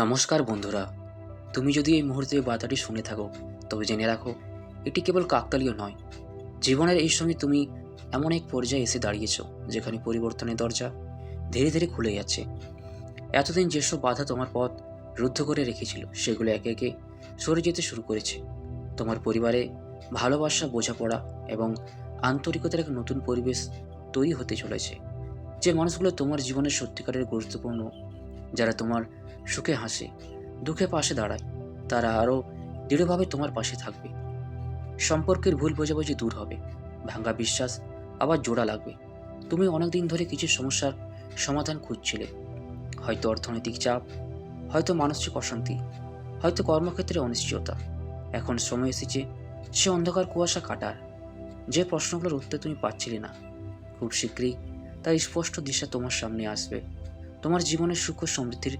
নমস্কার বন্ধুরা। তুমি যদি এই মুহূর্তে বার্তাটি শুনে থাকো, তবে জেনে রাখো, এটি কেবল কাকতালীয় নয়। জীবনের এই সময় তুমি এমন এক পর্যায়ে এসে দাঁড়িয়েছ, যেখানে পরিবর্তনের দরজা ধীরে ধীরে খুলে যাচ্ছে। এতদিন যেসব বাধা তোমার পথ রুদ্ধ করে রেখেছিল, সেগুলো একে একে সরে যেতে শুরু করেছে। তোমার পরিবারে ভালোবাসা, বোঝাপড়া এবং আন্তরিকতার এক নতুন পরিবেশ তৈরি হতে চলেছে। যে মানুষগুলো তোমার জীবনের সত্যিকারের গুরুত্বপূর্ণ, যারা তোমার সুখে হাসে, দুঃখে পাশে দাঁড়ায়। তারা আরও দৃঢ়ভাবে তোমার পাশে থাকবে। সম্পর্কের ভুল বোঝাবুঝি দূর হবে। ভাঙ্গা বিশ্বাস, আবার জোড়া লাগবে। তুমি অনেক দিন ধরে কিছু সমস্যার সমাধান খুঁজছিলে। হয়তো অর্থনৈতিক চাপ, হয়তো মানসিক অশান্তি, হয়তো কর্মক্ষেত্রে অনিশ্চয়তা। এখন সময় এসেছে, সে অন্ধকার কুয়াশা কাটার। যে প্রশ্নগুলোর উত্তর তুমি পাচ্ছিলে না। খুব শীঘ্রই তার স্পষ্ট দিশা তোমার সামনে আসবে। তোমার জীবনের সুখ ও সমৃদ্ধির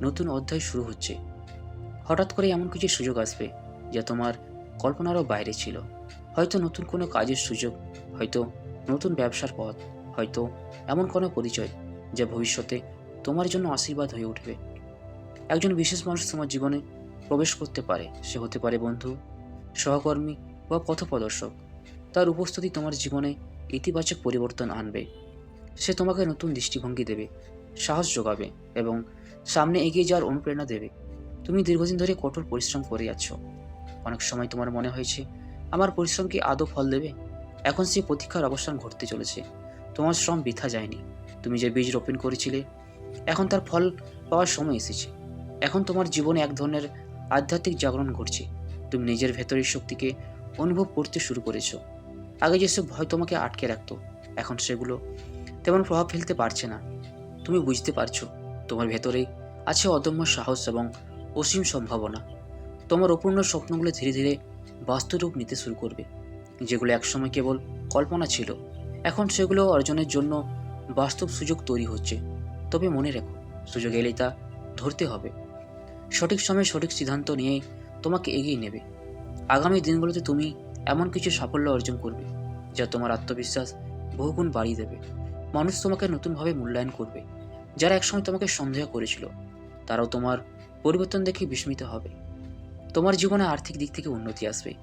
নতুন অধ্যায় শুরু হচ্ছে। হঠাৎ করে এমন কিছু সুযোগ আসবে, যা তোমার কল্পনারও বাইরে ছিল। হয়তো নতুন কোনো কাজের সুযোগ, হয়তো নতুন ব্যবসার পথ, হয়তো এমন কোনো পরিচয়, যা ভবিষ্যতে তোমার জন্য আশীর্বাদ হয়ে উঠবে। একজন বিশেষ মানুষ তোমার জীবনে প্রবেশ করতে পারে। সে হতে পারে বন্ধু, সহকর্মী বা পথপ্রদর্শক। তার উপস্থিতি তোমার জীবনে ইতিবাচক পরিবর্তন আনবে। সে তোমাকে নতুন দৃষ্টিভঙ্গি দেবে, সাহস যোগাবে এবং সামনে এগিয়ে যাওয়ার অনুপ্রেরণা দেবে। তুমি দীর্ঘদিন ধরে কঠোর পরিশ্রম করে যাচ্ছ। অনেক সময় তোমার মনে হয়েছে, আমার পরিশ্রম কি আদৌ ফল দেবে? এখন সেই প্রতীক্ষার অবসান ঘটতে চলেছে। তোমার শ্রম বৃথা যায়নি। তুমি যে বীজ রোপণ করেছিলে, এখন তার ফল পাওয়ার সময় এসেছে। এখন তোমার জীবনে এক ধরনের আধ্যাত্মিক জাগরণ ঘটছে। তুমি নিজের ভেতরের শক্তিকে অনুভব করতে শুরু করেছ। আগে যেসব ভয় তোমাকে আটকে রাখতো, এখন সেগুলো তেমন প্রভাব ফেলতে পারছে না। তুমি বুঝতে পারছ তোমার ভেতরেই আছে অদম্য সাহস এবং অসীম সম্ভাবনা। তোমার অপূর্ণ স্বপ্নগুলো ধীরে ধীরে বাস্তবরূপ নিতে শুরু করবে। যেগুলো একসময় কেবল কল্পনা ছিল, এখন সেগুলো অর্জনের জন্য বাস্তব সুযোগ তৈরি হচ্ছে। তবে মনে রেখো, সুযোগ এলেই তা ধরতে হবে। সঠিক সময়ে সঠিক সিদ্ধান্ত নিয়ে তোমাকে এগিয়ে নেবে। আগামী দিনগুলোতে তুমি এমন কিছু সাফল্য অর্জন করবে, যা তোমার আত্মবিশ্বাস বহুগুণ বাড়িয়ে দেবে। মানুষ তোমাকে নতুনভাবে মূল্যায়ন করবে। যারা একসময় তোমাকে সন্দেহ করেছিল, তারাও তোমার পরিবর্তন দেখে বিস্মিত হবে। তোমার জীবনে আর্থিক দিক থেকে উন্নতি আসবে।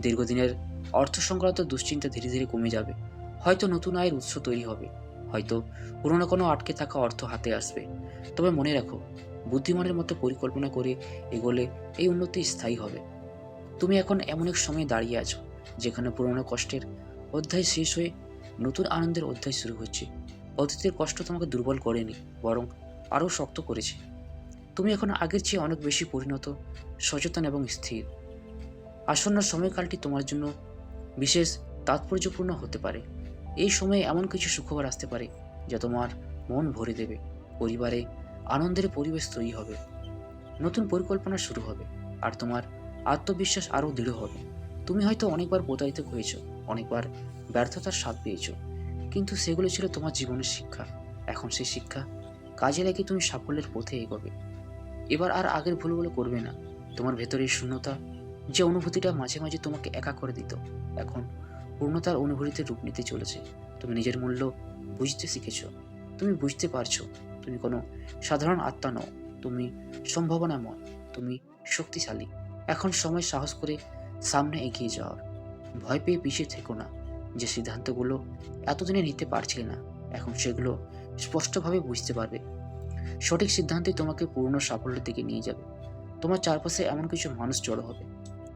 দীর্ঘদিনের অর্থ সংক্রান্ত দুশ্চিন্তা ধীরে ধীরে কমে যাবে। হয়তো নতুন আয়ের উৎস তৈরি হবে। হয়তো পুরনো কোনো আটকে থাকা অর্থ হাতে আসবে। তবে মনে রাখো, বুদ্ধিমানের মতো পরিকল্পনা করে এগোলে এই উন্নতি স্থায়ী হবে। তুমি এখন এমন এক সময়ে দাঁড়িয়ে আছো, যেখানে পুরনো কষ্টের অধ্যায় শেষ হয়ে নতুন আনন্দের অধ্যায় শুরু হচ্ছে। অতীতের কষ্ট তোমাকে দুর্বল করেনি, বরং আরও শক্ত করেছে। তুমি এখন আগের চেয়ে অনেক বেশি পরিণত, সচেতন এবং স্থির। আসন্ন সময়কালটি তোমার জন্য বিশেষ তাৎপর্যপূর্ণ হতে পারে। এই সময়ে এমন কিছু সুখবর আসতে পারে, যা তোমার মন ভরে দেবে। পরিবারে আনন্দের পরিবেশ তৈরি হবে। নতুন পরিকল্পনা শুরু হবে, আর তোমার আত্মবিশ্বাস আরও দৃঢ় হবে। তুমি হয়তো অনেকবার প্রতারিত হয়েছ, অনেকবার ব্যর্থতার স্বাদ পেয়েছ। কিন্তু সেগুলো ছিল তোমার জীবনের শিক্ষা। এখন সেই শিক্ষা কাজে লেগে তুমি সাফল্যের পথে এগোবে। এবার আর আগের ভুলগুলো করবে না। তোমার ভেতরের শূন্যতা যে অনুভূতিটা মাঝে মাঝে তোমাকে একা করে দিত, এখন পূর্ণতার অনুভূতিতে রূপ নিতে চলেছে। তুমি নিজের মূল্য বুঝতে শিখেছ। তুমি বুঝতে পারছ, তুমি কোনো সাধারণ আত্মা নও। তুমি সম্ভাবনাময়, তুমি শক্তিশালী। এখন সময় সাহস করে সামনে এগিয়ে যাওয়ার ভয় পেয়ে পিছিয়ে থেকো না। যে সিদ্ধান্তগুলো এতদিনে নিতে পারছিলে না, এখন সেগুলো স্পষ্টভাবে বুঝতে পারবে। সঠিক সিদ্ধান্তই তোমাকে পূর্ণ সাফল্যের দিকে নিয়ে যাবে। তোমার চারপাশে এমন কিছু মানুষ জড়ো হবে,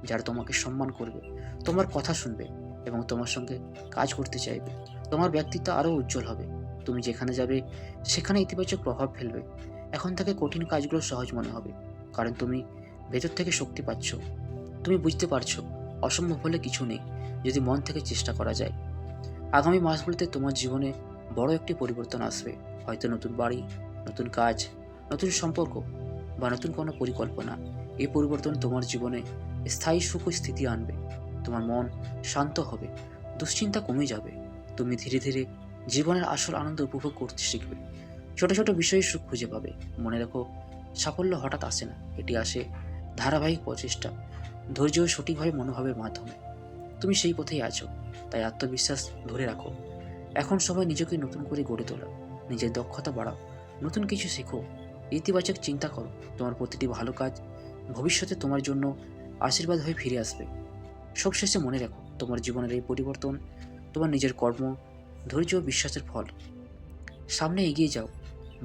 যারা তোমাকে সম্মান করবে, তোমার কথা শুনবে এবং তোমার সঙ্গে কাজ করতে চাইবে। তোমার ব্যক্তিত্ব আরও উজ্জ্বল হবে। তুমি যেখানে যাবে, সেখানে ইতিবাচক প্রভাব ফেলবে। এখন থেকে কঠিন কাজগুলো সহজ মনে হবে, কারণ তুমি ভেতর থেকে শক্তি পাচ্ছ। তুমি বুঝতে পারছ অসম্ভব হলে কিছু নেই, যদি মন থেকে চেষ্টা করা যায়। আগামী মাসগুলিতে তোমার জীবনে বড় একটি পরিবর্তন আসবে। হয়তো নতুন বাড়ি, নতুন কাজ, নতুন সম্পর্ক বা নতুন কোনো পরিকল্পনা। এই পরিবর্তন তোমার জীবনে স্থায়ী সুখ স্থিতি আনবে। তোমার মন শান্ত হবে, দুশ্চিন্তা কমে যাবে। তুমি ধীরে ধীরে জীবনের আসল আনন্দ উপভোগ করতে শিখবে। ছোট ছোট বিষয়ে সুখ খুঁজে পাবে। মনে রাখো, সাফল্য হঠাৎ আসে না। এটি আসে ধারাবাহিক প্রচেষ্টা। ধৈর্য ও সঠিকভাবে মনোভাবের মাধ্যমে। তুমি সেই পথেই আছো, তাই আত্মবিশ্বাস ধরে রাখো। এখন সময় নিজেকে নতুন করে গড়ে তোলা, নিজের দক্ষতা বাড়াও, নতুন কিছু শেখো, ইতিবাচক চিন্তা করো, তোমার প্রতিটি ভালো কাজ ভবিষ্যতে তোমার জন্য আশীর্বাদ হয়ে ফিরে আসবে। সবশেষে মনে রাখো, তোমার জীবনের এই পরিবর্তন তোমার নিজের কর্ম, ধৈর্য ও বিশ্বাসের ফল। সামনে এগিয়ে যাও,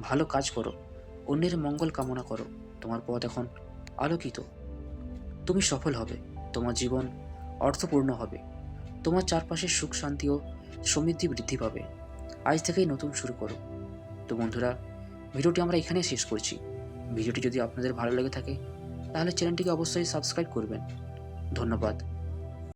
ভালো কাজ করো, অন্যের মঙ্গল কামনা করো, তোমার পথ এখন আলোকিত। তুমি সফল হবে। তোমার জীবন অর্থপূর্ণ হবে। তোমার চারপাশের সুখ, শান্তি ও সমৃদ্ধি বৃদ্ধি পাবে। আজ থেকেই নতুন শুরু করো। তো বন্ধুরা, ভিডিওটি আমরা এখানেই শেষ করছি। ভিডিওটি যদি আপনাদের ভালো লেগে থাকে, তাহলে চ্যানেলটিকে অবশ্যই সাবস্ক্রাইব করবেন। ধন্যবাদ।